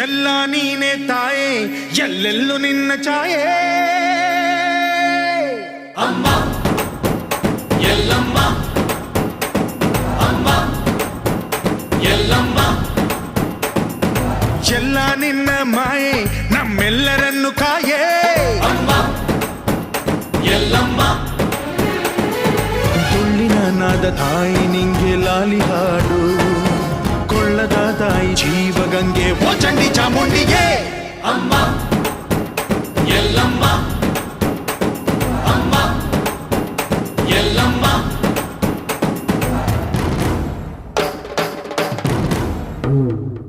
ಎಲ್ಲ ನೀನೆ ತಾಯೇ ಎಲ್ಲೆಲ್ಲೂ ನಿನ್ನ ಛಾಯೆ ಅಮ್ಮ ಎಲ್ಲಮ್ಮ ಅಮ್ಮ ಎಲ್ಲಮ್ಮ ಎಲ್ಲ ನಿನ್ನ ಮಾಯೆ ನಮ್ಮೆಲ್ಲರನ್ನು ಕಾಯೇ ಅಮ್ಮ ಎಲ್ಲಮ್ಮ ತುಳ್ಳಿನ ನಾದ ತಾಯಿ ನಿಂಗೆ ಲಾಲಿ ಹಾಡು ಕೊಳ್ಳದ ತಾಯಿ கங்கே ஓ சண்டி சாமுண்டியே. அம்மா எல்லம்மா. அம்மா எல்லம்மா. Ooh.